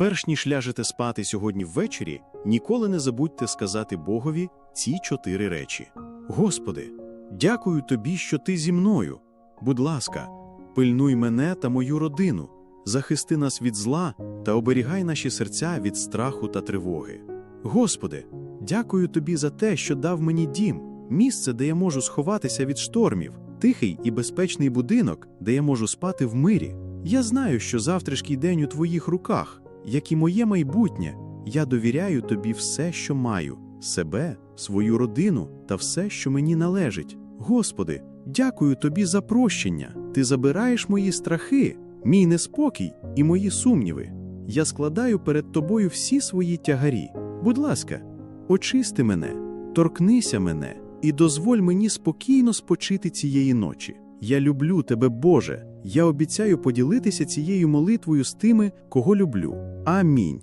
Перш ніж ляжете спати сьогодні ввечері, ніколи не забудьте сказати Богові ці чотири речі: Господи, дякую тобі, що ти зі мною. Будь ласка, пильнуй мене та мою родину, захисти нас від зла та оберігай наші серця від страху та тривоги. Господи, дякую тобі за те, що дав мені дім, місце, де я можу сховатися від штормів, тихий і безпечний будинок, де я можу спати в мирі. Я знаю, що завтрашній день у твоїх руках, як і моє майбутнє. Я довіряю тобі все, що маю, себе, свою родину та все, що мені належить. Господи, дякую тобі за прощення. Ти забираєш мої страхи, мій неспокій і мої сумніви. Я складаю перед тобою всі свої тягарі. Будь ласка, очисти мене, торкнися мене і дозволь мені спокійно спочити цієї ночі. Я люблю тебе, Боже. Я обіцяю поділитися цією молитвою з тими, кого люблю. Амінь.